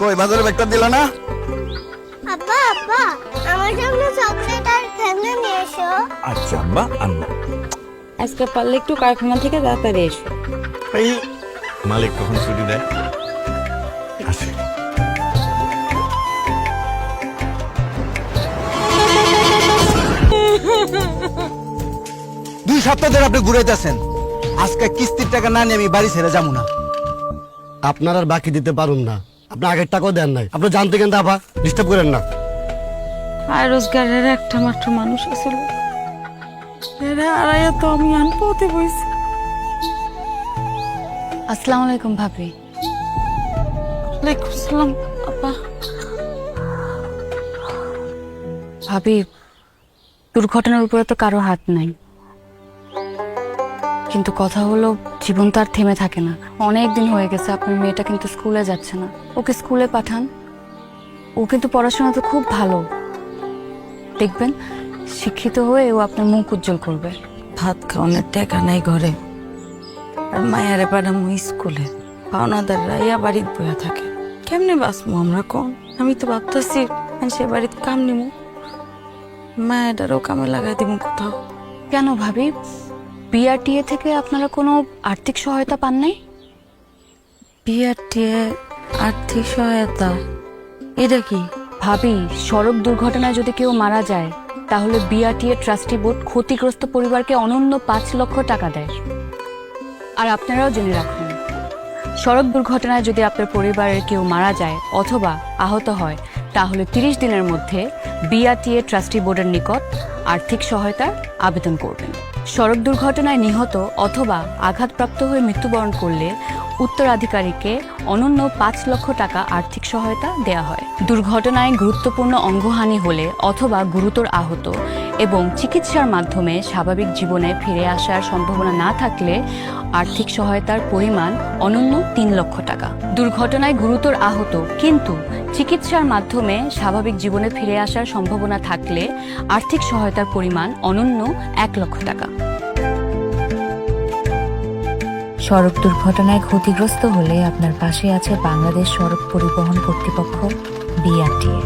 কই বাজারে ব্যাগটা দিল না? আব্বা আব্বা আমার জন্য চকলেট আর খেলনা নিয়ে এসো। আচ্ছা আব্বা আম্মা। আজকে পারলে একটু কারখানা থেকে তাড়াতাড়ি এসো। এই মালিক কখন ছুটি দেয়? আসে। দুই সপ্তাহ ধরে আপনি ঘুরাইতেছেন। আজকে কিস্তির টাকা না নিয়ে আমি বাড়ি ছেড়ে যাব না। আপনার আর বাকি দিতে পারুন না। আপনি আগের টাকাও দেন নাই। আপনি জানতে কেন আবার ডিস্টার্ব করেন না। আর রোজগারের একটা মাত্র মানুষ আছিল এরা আড়াইয়া তো আমি আনপথে বইছি। আসসালামু আলাইকুম ভাবি। ওয়ালাইকুম আসসালাম আপা। ভাবি দুর্ঘটনার উপরে তো কারও হাত নাই। কিন্তু কথা হলো জীবন তো আর থেমে থাকে না। অনেক দিন হয়ে গেছে আপনার মেয়েটা কিন্তু স্কুলে যাচ্ছে না। ওকে স্কুলে পাঠান। ও কিন্তু পড়াশোনাতে খুব ভালো। দেখবেন শিক্ষিত হয়ে ও আপনার মুখ উজ্জ্বল করবে। ভাত খাওয়ানোর টাকা নাই ঘরে। আর মায়ারে পাঠামো স্কুলে। পাওনাদার রাইয়া বাড়িতে বয়া থাকে। কেমনে বাঁচবো আমরা কোন? আমি তো ভাবতেছি আমি সে বাড়িতে কাম নিমু। মায়াটারও কামে লাগাই দিব কোথাও। কেন ভাবি? বিআরটিএ থেকে আপনারা কোনো আর্থিক সহায়তা পান নাই? বিআরটিএ আর্থিক সহায়তা? এটা কি? ভাবি সড়ক দুর্ঘটনায় যদি কেউ মারা যায় তাহলে বিআরটিএ ট্রাস্টি বোর্ড ক্ষতিগ্রস্ত পরিবারকে অনন্য পাঁচ লক্ষ টাকা দেয়। আর আপনারাও জেনে রাখুন সড়ক দুর্ঘটনায় যদি আপনার পরিবারের কেউ মারা যায় অথবা আহত হয় তাহলে তিরিশ দিনের মধ্যে বিআরটিএ ট্রাস্টি বোর্ডের নিকট আর্থিক সহায়তার আবেদন করবেন। সড়ক দুর্ঘটনায় নিহত অথবা আঘাতপ্রাপ্ত হয়ে মৃত্যুবরণ করলে উত্তরাধিকারীকে অনন্য পাঁচ লক্ষ টাকা আর্থিক সহায়তা দেয়া হয়। দুর্ঘটনায় গুরুত্বপূর্ণ অঙ্গহানি হলে অথবা গুরুতর আহত এবং চিকিৎসার মাধ্যমে স্বাভাবিক জীবনে ফিরে আসার সম্ভাবনা না থাকলে আর্থিক সহায়তার পরিমাণ অনন্য তিন লক্ষ টাকা। দুর্ঘটনায় গুরুতর আহত কিন্তু চিকিৎসার মাধ্যমে স্বাভাবিক জীবনে ফিরে আসার সম্ভাবনা থাকলে আর্থিক সহায়তার পরিমাণ অনন্য এক লক্ষ টাকা। সড়ক দুর্ঘটনায় ক্ষতিগ্রস্ত হলে আপনার পাশে আছে বাংলাদেশ সড়ক পরিবহন কর্তৃপক্ষ বিআরটিএ